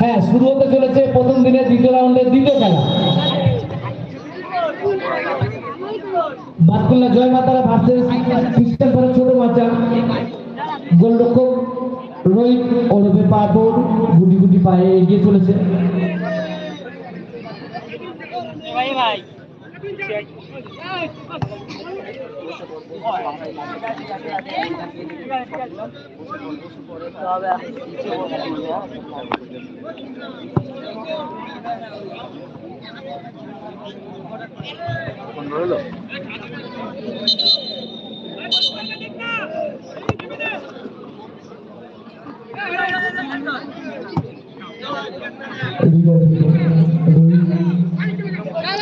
হ্যাঁ শুরু হতে চলেছে প্রথম দিনের দ্বিতীয় রাউন্ডের দ্বিতীয় খেলা। বাতকুল্লা জয় মাতারা ভার্সেস খ্রিস্টান পাড়া ছোট বাচ্চা গোলরক্ষক রোহিত ওরফে পাপড় গুটি গুটি পায়ে এগিয়ে চলেছে। হলো Gracias.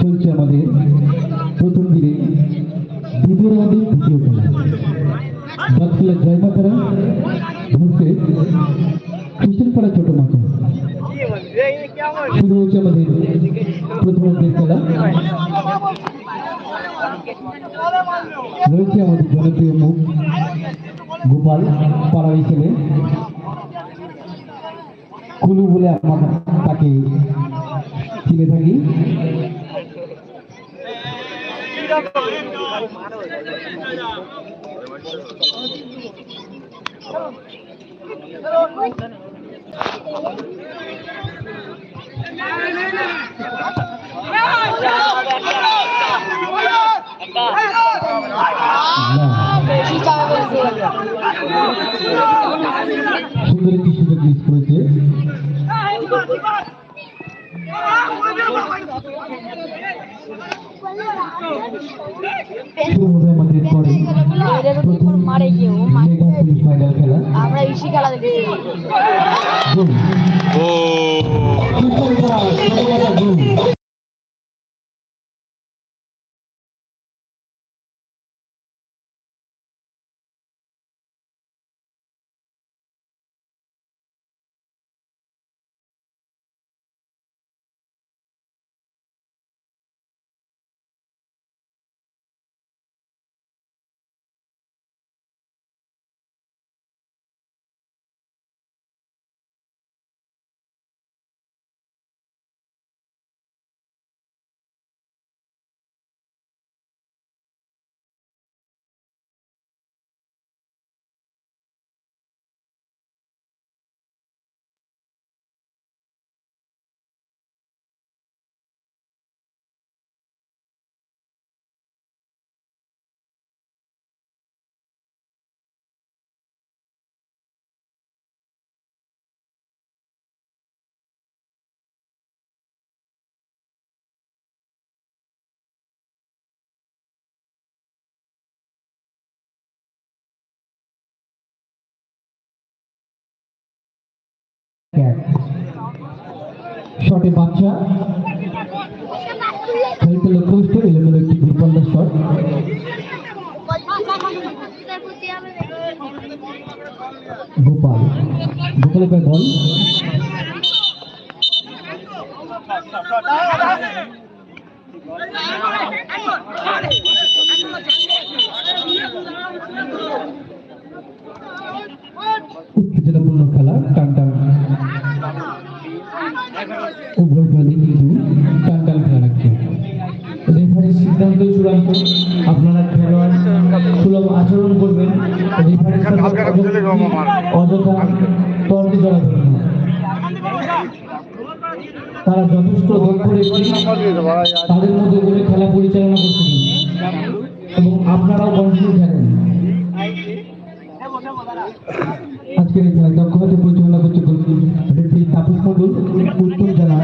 চলছে আমাদের প্রথম দিনে। দ্বিতীয় রাউন্ডের দ্বিতীয় খেলা। বাতকুল্লা জয় মাতারা ভার্সেস খ্রিস্টান পাড়া ছোট মাথা শুরু হচ্ছে আমাদের প্রথম অঙ্কের খেলা। রয়েছে আমাদের জনপ্রিয় মুখ গোপাল পাড়া হিসেবে। কুলু বলে আমরা তাকে চিনে থাকি। সুন্দর একটি সুযোগ মিস করেছে আমরা ইসি খেলা দেখেছি শটে বাচ্চা খেলতে লক্ষ্য এলোমেলো একটি দূরপাল্লার শট গোপাল গোপালের পায়ে বল উত্তেজনাপূর্ণ খেলা টান উভয় দলই কিন্তু টান খেলা রেফারির সিদ্ধান্ত চূড়ান্ত আপনারা খেলোয়াড় সুলভ আচরণ করবেন অযথা তর্কে জড়াবেন না তারা যথেষ্ট দক্ষ তাদের মধ্যে করে খেলা পরিচালনা করতে এবং আপনারাও কন্টিনিউ খেলেন আজকের এই খেলা দক্ষভাবে পরিচালনা করছে রেফারি তাপস মণ্ডল উত্তর জেলা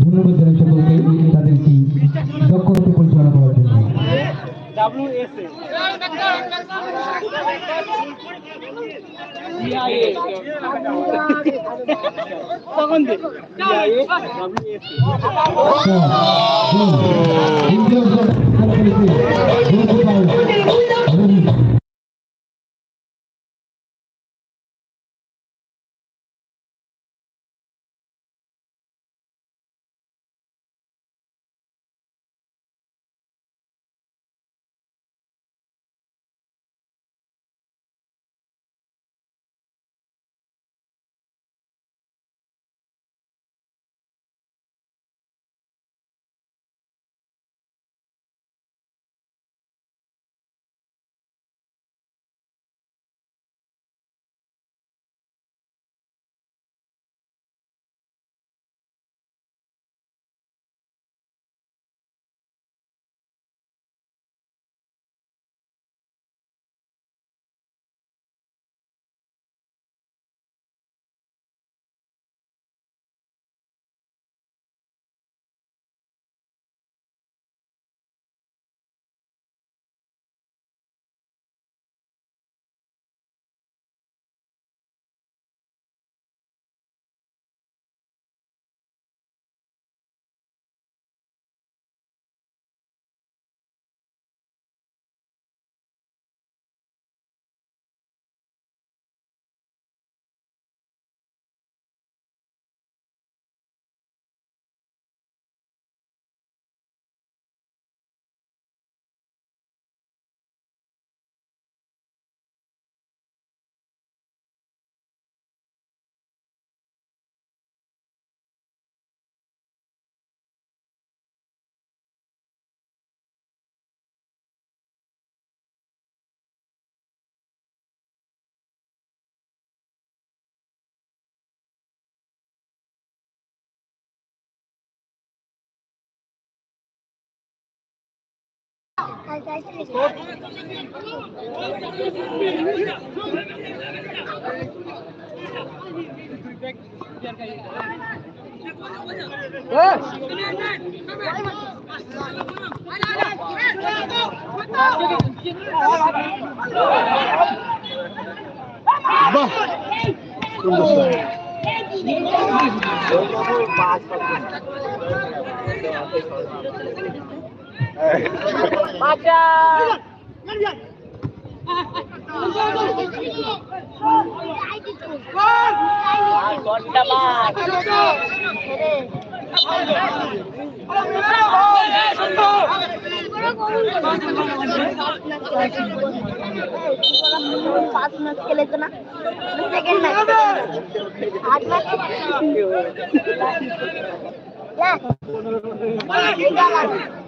ধন্যবাদ জানাই সকলকে তাদেরকে দক্ষ হাতে পরিচালনা করার জন্য। তখন পাঁচ ম্যাচ খেলেছে না সেকেন্ড ম্যাচ আট ম্যাচ এইটা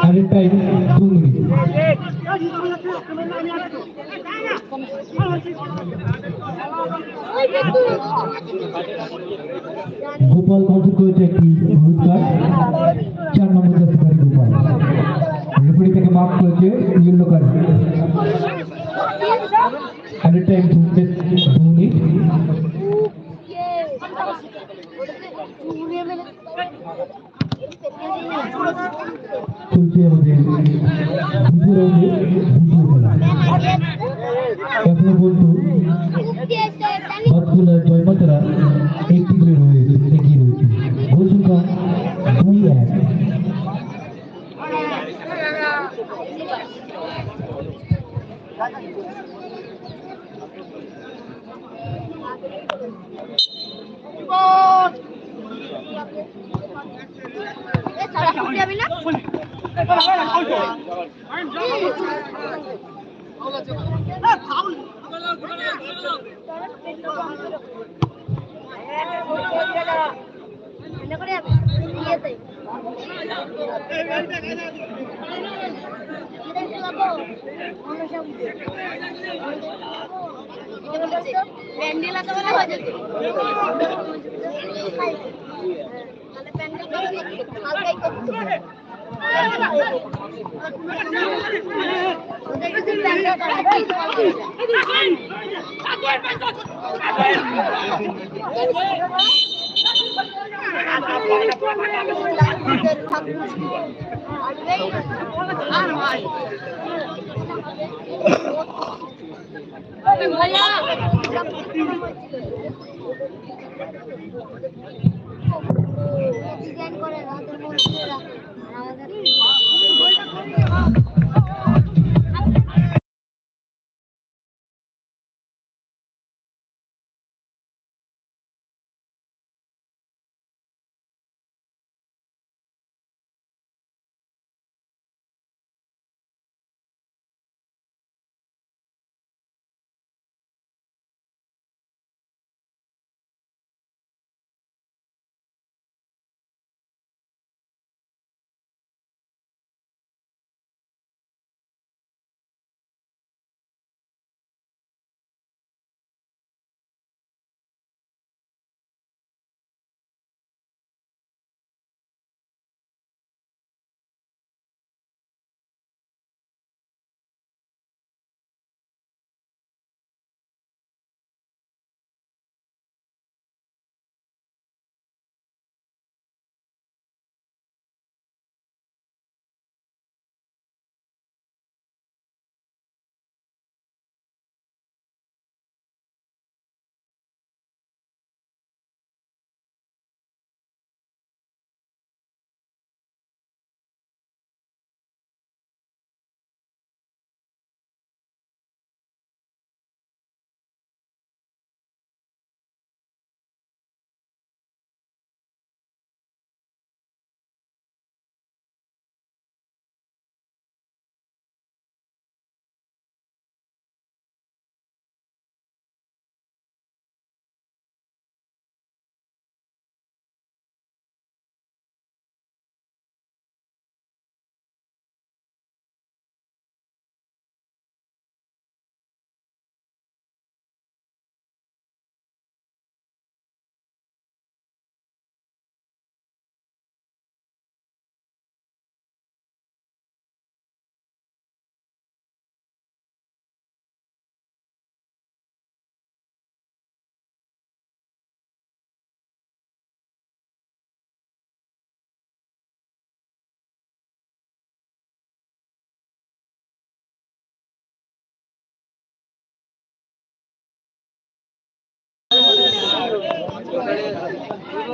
আরেক টাইম গোপাল কন্ট্রোল করেছে একটি হলুদ চার নম্বর জাতীয় পারে গোপাল রেফারি থেকে মার্ক করেছে ইয়েলো কার্ড আরেক টাইম দু মিনিট চলছে আমাদের দ্বিতীয় রাউন্ডে দ্বিতীয় খেলা এখনও ইয়েতে যাব ডিজাইন করে আমাদের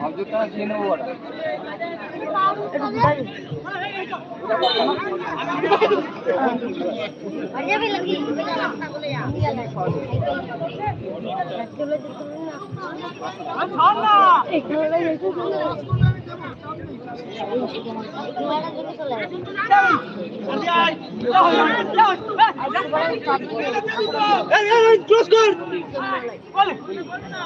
অবজেক্ট না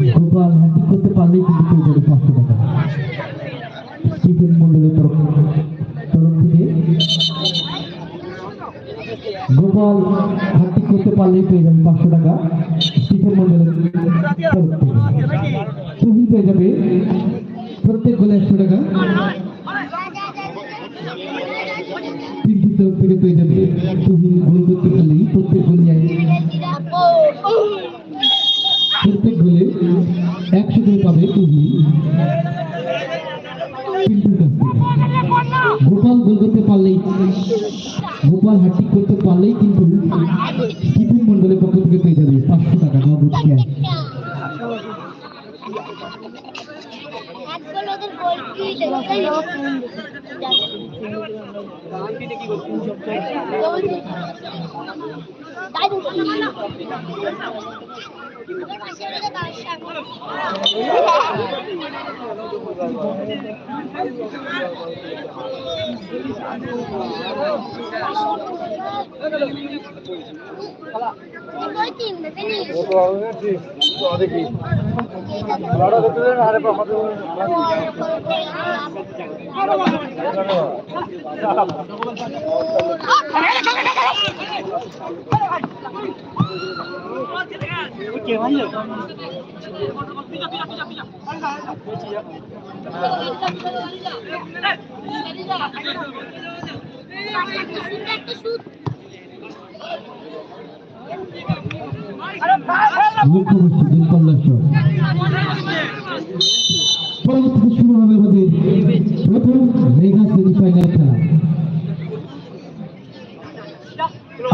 গোপাল হ্যান্ডিক করতে পারলেই পেয়ে যাবে পাঁচশো টাকা স্টিফেন মন্ডলের তরফ থেকে গোপাল পেয়ে যাবে থেকে পেয়ে যাবে তুমি গোল করতে পারলেই প্রত্যেক গোল যায় প্রত্যেক গোলে একশো করে পাবে থেকে গোপাল গোল করতে পারলেই গোপাল হ্যাট্রিক করতে পারলেই কিন্তু স্টিফেন মন্ডলের পক্ষ থেকে পেয়ে যাবে পাঁচশো টাকা নগদ ক্যাশ একজন ওদের গোলকি দেখতেই তাই বুঝি পাশে ওরা তার সামনে ওই টিম পরবর্তীতে শুরু হবে আমাদের প্রথম মেগা সেমিফাইনাল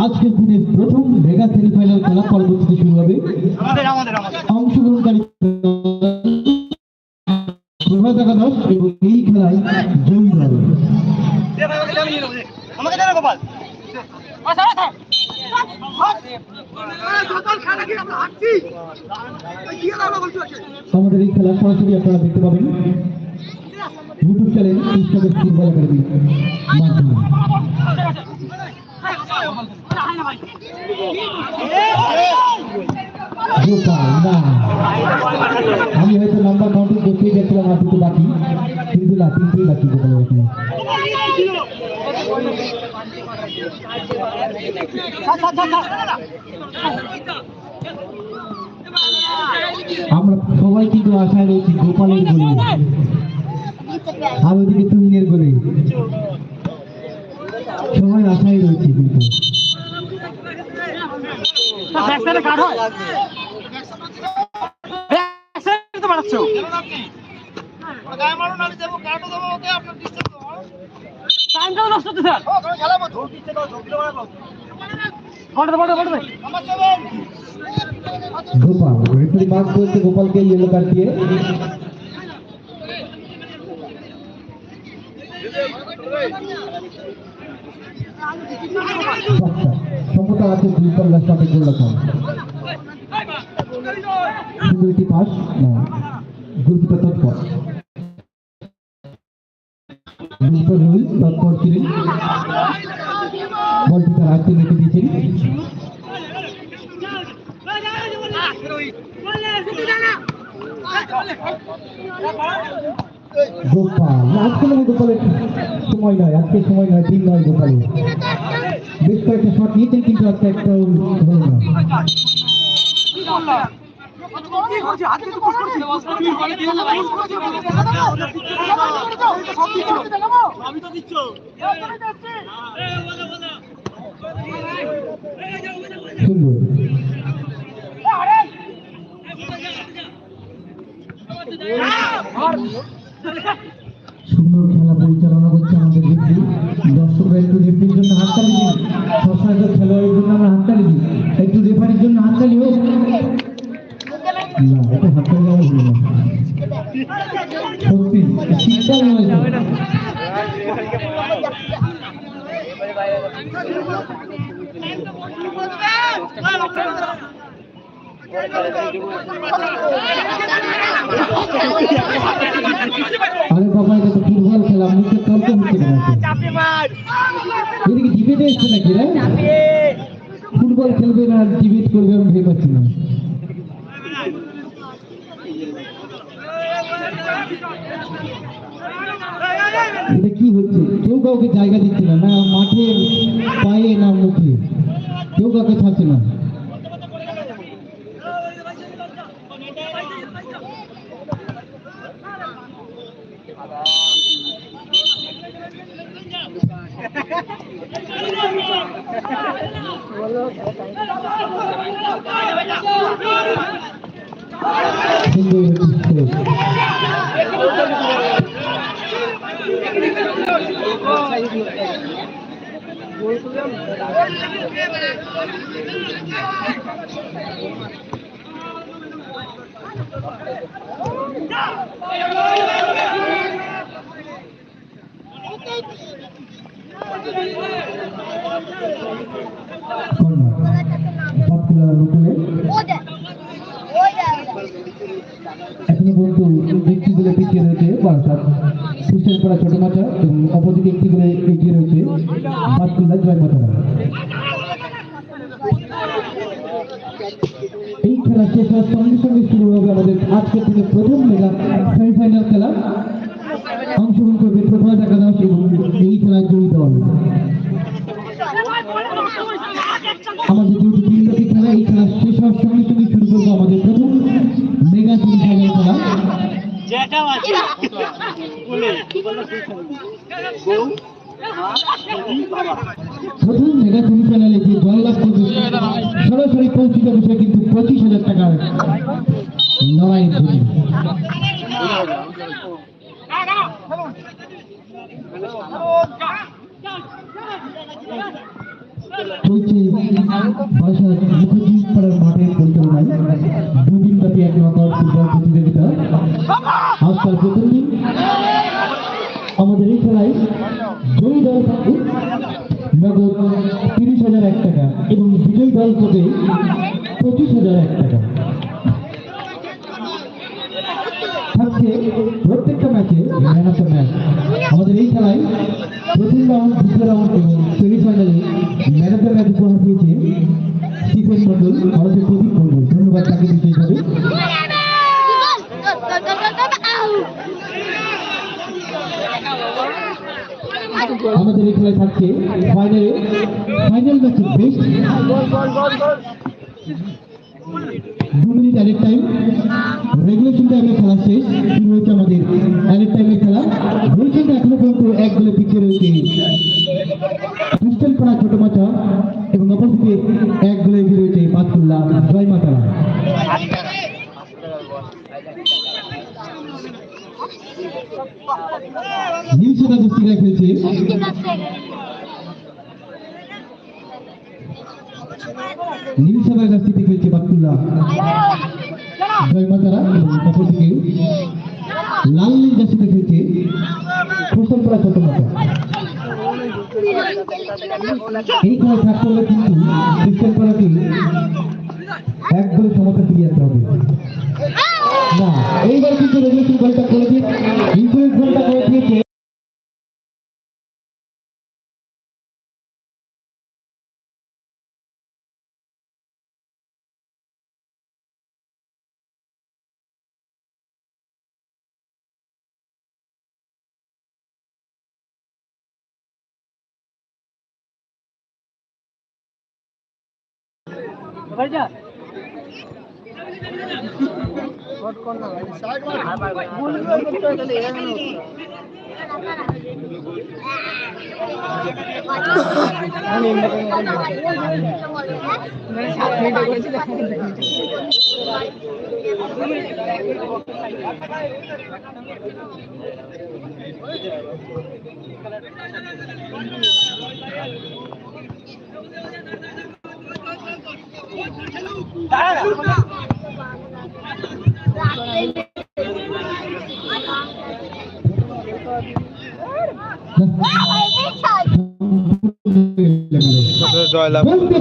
আজকের দিনের প্রথম মেগা সেমিফাইনাল খেলা পরবর্তীতে শুরু হবে। অংশগ্রহণকারী প্রভাত একাদশ এবং এই খেলায় জয়ী দল আমাকে জানো গোপাল। আমাদের এই খেলা সরাসরি আপনারা দেখতে পাবেন। ইউটিউব চ্যানেল কৃষ্ণদের ফুটবল একাডেমি মাধ্যমে আমি হয়তো নাম্বার কাউন্টিং করতেই গেছিলাম আর দুটো বাকি কিন্তু তিনটেই বাকি এখানে আমরা সবাই কিন্তু আশায় রয়েছি গোপালের গোলে আর ওদিকে তুহিনের গোলে সবাই আশায় রয়েছে কিন্তু। ব্যাকসাইডে কাট হয়? ব্যাকসাইডে তো মারাচ্ছো টাইমটাও নষ্ট হচ্ছে স্যার। বড় বড় বড় গোপাল রেফারি মার্ক করেছে গোপালকে ইয়েলো কার্ড দিয়ে। সমতা আছে দুই পাল্লার সাথে গোল রাখা শুধু এটি পাস না গোলকিপার তৎপর গোলকিপার রোহিত তৎপর ছিলেন বলটি তার হাতে রেখে দিয়েছেন গোপাল, আজকে মানে গোপালের সময় নয় আজকে সময় নয় দিন নয় গোপালের। বেশ কয়েকটা শট নিয়েছেন, কিন্তু আজকে একটা হলো সুন্দর খেলা পরিচালনা করছে আমাদের রেফারি দর্শকরা একটু রেফারির জন্য হাততালি দিন। সশাসক খেলোয়াড়ের জন্য আমরা হাততালি দিই। একটু রেফারির জন্য হাততালি হোক। না এটা হাততালি তো। আরে বাবা, এটা তো ফুটবল খেলা মুখে তর্ক হচ্ছে কেন এত? এদিকে ডিবেটে এসছে নাকি রে? ফুটবল খেলবে না ডিবেট করবে, আমি ভেবে পাচ্ছি না। কি হচ্ছে? কেউ কাউকে জায়গা দিচ্ছে না না মাঠে পায়ে, না মুখে। কেউ কাউকে ছাড়ছে না। সুন্দর অপরদিকে রয়েছে পাতকুলা জয় মাতারা। এই খেলা শেষ হওয়ার সঙ্গে সঙ্গে শুরু হবে আমাদের আজকের থেকে প্রথম মেগা সেমিফাইনাল খেলা। অংশগ্রহণ করবে প্রথমে দেখা এবং এই খেলায় জড়িত হবে আমাদের যেহেতু তিনটি খেলা, এই খেলা শেষ হওয়ার সঙ্গে সঙ্গে শুরু করব আমাদের প্রথম মেগা খেলা। যেটাও আছে বলে প্রথম মেগা সেমিফাইনালে যে জয়লাভ করবে। সরাসরি পৌঁছে যাবে সে কিন্তু পঁচিশ হাজার টাকার লড়াই ধরে আমাদের এই খেলায় দল থাকে নগদ তিরিশ হাজার এক টাকা এবং বিজয়ী দল থেকে পঁচিশ হাজার এক টাকা থাকছে প্রত্যেকটা ম্যাচে ম্যান অফ দ্য ম্যাচ আমাদের এই খেলায় প্রথম রাউন্ড দ্বিতীয় রাউন্ড এবং সেমিফাইনালে ম্যান অফ ম্যাচ উপহার দিয়েছে স্টিফেন মন্ডল, ভারতের প্রদীপ মন্ডল। ধন্যবাদ তাকে বিশেষভাবে আমাদের এই খেলায় থাকছে ফাইনালে ফাইনাল ম্যাচে বেস্ট দু মিনিট অ্যাডের টাইম রেগুলেশন টাইমে খেলা শেষ, শুরু হচ্ছে আমাদের অ্যাডের টাইমে খেলা। রয়েছেন এখনও পর্যন্ত এক গোলে পিছিয়ে রয়েছে। ক্রিস্টাল পাড়া ছোট মাথা এবং অপরদিকে এক গোলে এগিয়ে রয়েছে পাতকুল্লা জয় মাতারা নীল সাদা দস্তিকা খেলছে নীল সাদা দস্তিতে খেলছে পাতকুল্লা জয় মাতারা এবং অপরদিকে লাল নীল জার্সিতে খেলছে ক্রিস্টাল পাড়া ছোট মাথা এই খেলা থাকতে হলে কিন্তু ক্রিস্টাল পাড়াকে এক গোলে সমতা ফিরিয়ে আনতে হবে। না, এইবার কিন্তু রেগুলেশন গোলটা করে দিয়ে ইন্স্যুরেন্স গোলটা করে দিয়েছে বাড়ি যা। জয়লাভ বলতে বলতে